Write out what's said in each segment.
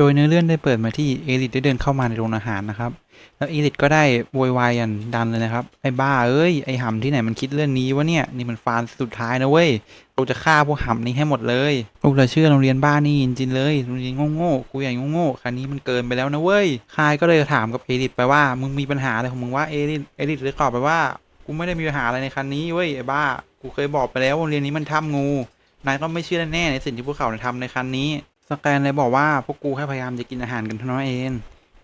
โดยเนื้อเรื่องได้เปิดมาที่เอริทได้เดินเข้ามาในโรงอาหารนะครับ แล้วเอริทก็ได้โวยวายอย่างดันเลยนะครับ ไอ้บ้าเอ้ย ไอ้หำที่ไหนมันคิดเรื่องนี้วะเนี่ย นี่มันฟานสุดท้ายนะเว้ยเราจะฆ่าพวกหำนี้ให้หมดเลยลูกเราเชื่อโรงเรียนบ้านนี่จริงเลยโรงเรียนโง่ๆครูใหญ่โง่ๆคันนี้มันเกินไปแล้วนะเว้ยคายก็เลยถามกับเอริทไปว่า มึงมีปัญหาอะไรของมึงว่าเอริทเอริทเลยตอบไปว่า กูไม่ได้มีปัญหาอะไรในคันนี้เว้ยไอ้บ้า กูเคยบอกไปแล้วโรงเรียนนี้มันถ้ำงูนายก็ไม่เชื่อแน่ในสิ่งที่พวกเขาทำในคันนี้ สแกนเลยบอกว่าพวกกูแค่พยายามจะกินอาหารกันเท่านั้นเอง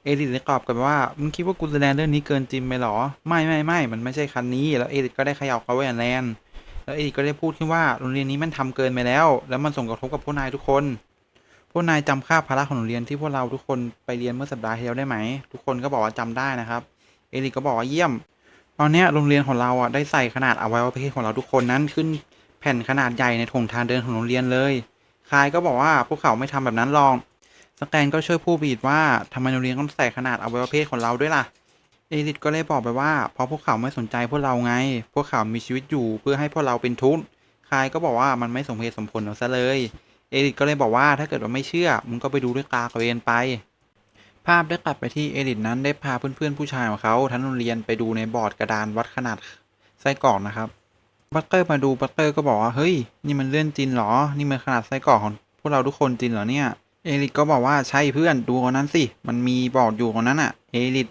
เอริทเลยตอบกลับว่ามึงคิดว่ากูแสดงเรื่องนี้เกินจริงไปหรอ ไม่ไม่ไม่มันไม่ใช่คันนี้ แล้วเอริทก็ได้เขย่าเขาไว้อย่างแรงแล้วเอริทก็ได้พูดขึ้นว่าโรงเรียนนี้มันทำเกินไปแล้ว แล้วมันส่งกระทบกับพวกนายทุกคน พวกนายจำค่าภาระของโรงเรียนที่พวกเราทุกคนไปเรียนเมื่อสัปดาห์ที่แล้วได้ไหม ทุกคนก็บอกว่าจำได้นะครับ เอริทก็บอกว่าเยี่ยม ตอนนี้โรงเรียนของเราอะได้ใส่ขนาดอวัยวะเพศของเราทุกคนนั้นขึ้นแผ่นขนาดใหญ่ในถงทางเดินของโรงเรียนเลย คายก็บอกว่าพวกเขาไม่ทำแบบนั้นหรอกสแกนก็ช่วยพูดบีดว่าทำไมโรงเรียนต้องใส่ขนาดอวัยวะเพศของเราด้วยล่ะเอริทก็เลยบอกไปว่าเพราะพวกเขาไม่สนใจพวกเราไง พวกเขามีชีวิตอยู่เพื่อให้พวกเราเป็นทุกข์คายก็บอกว่ามันไม่สมเหตุสมผลเอาซะเลย เอริทก็เลยบอกว่าถ้าเกิดว่าไม่เชื่อมึงก็ไปดูด้วยตาตัวเองไป ภาพได้กลับไปที่เอริทนั้นได้พาเพื่อนๆผู้ชายของเขาทั้งโรงเรียนไปดูในบอร์ดกระดานวัดขนาดไส้กรอกนะครับ บัตเตอร์มาดูบัตเตอร์ก็บอกว่าเฮ้ย นี่มันเรื่องจริงเหรอ นี่มันขนาดไส้กรอกของพวกเราทุกคนจริงเหรอเนี่ย เอริทก็บอกว่าใช่เพื่อนดูตรงนั้นสิ มันมีบอกอยู่ตรงนั้นอะเอริท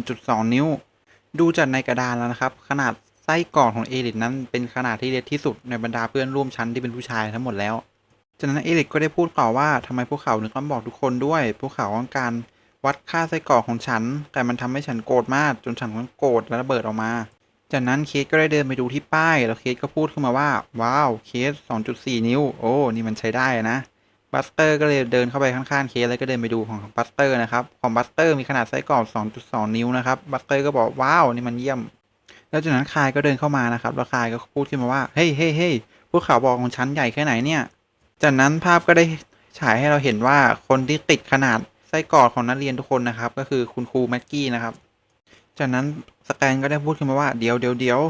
1.2 นิ้ว ดูจากในกระดานแล้วนะครับ ขนาดไส้กรอกของเอริทนั้นเป็นขนาดที่เล็กที่สุดในบรรดาเพื่อนร่วมชั้นที่เป็นผู้ชายทั้งหมดแล้ว จากนั้นเอริทก็ได้พูดต่อว่าทำไมพวกเขาถึงต้องบอกทุกคนด้วย พวกเขาต้องการวัดค่าไส้กรอกของฉัน แต่มันทำให้ฉันโกรธมากจนฉันต้องโกรธและระเบิดออกมา จากนั้นเคสก็ได้เดินไปดูที่ป้าย แล้วเคสก็พูดขึ้นมาว่า ว้าว เคส 2.4 นิ้ว โอ้ นี่มันใช้ได้นะ บัสเตอร์ก็เลยเดินเข้าไปข้างๆเคสแล้วก็เดินไปดูของบัสเตอร์นะครับ ของบัสเตอร์มีขนาดไส้กรอก2.2 นิ้วนะครับ บัสเตอร์ก็บอกว้าว นี่มันเยี่ยม แล้วจากนั้นคายก็เดินเข้ามานะครับ แล้วคายก็พูดขึ้นมาว่า เฮ้ยเฮ้ยเฮ้ยพวกเขาบอกของฉันใหญ่แค่ไหนเนี่ย จากนั้นภาพก็ได้ฉายให้เราเห็นว่าคนที่ติดขนาดไส้กรอกของนักเรียนทุกคนนะครับ ก็คือคุณครูแม็กกี้นะครับ จากนั้นสแตนก็ได้พูดขึ้นมาว่าเดี๋ยวเดี๋ยวเดี๋ยว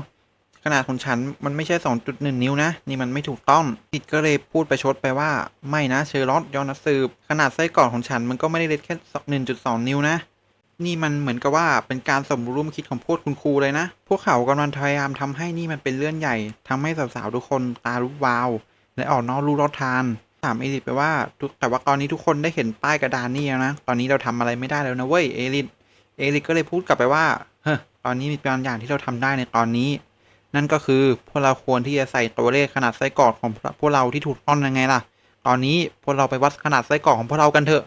ขนาดของฉันมันไม่ใช่ 2.1 นิ้วนะ นี่มันไม่ถูกต้องปิดก็เลยพูดไปชดไปว่า ไม่นะเชอร์ลอตยอนัสสืบ ขนาดไส้กรอกของฉันมันก็ไม่ได้เล็กแค่ 1.2 นิ้วนะ นี่มันเหมือนกับว่าเป็นการสมรู้ร่วมคิดของพวกคุณครูเลยนะ พวกเขากำลังพยายามทำให้นี่มันเป็นเรื่องใหญ่ทำให้สาวๆทุกคนตาลุกวาว และออกนอกลู่รอดทาน ถามเอริทไปว่าทุกแต่ว่าตอนนี้ทุกคนได้เห็นป้ายกระดานนี่แล้วนะ ตอนนี้เราทำอะไรไม่ได้แล้วนะเว้ยเอริท เอริกก็เลยพูดกลับไปว่าเฮ้อตอนนี้มีบางอย่างที่เราทำได้ในตอนนี้ นั่นก็คือพวกเราควรที่จะใส่ตัวเลขขนาดไส้กรอกของพวกเราที่ถูกต้องยังไงล่ะ ตอนนี้พวกเราไปวัดขนาดไส้กรอกของพวกเรากันเถอะ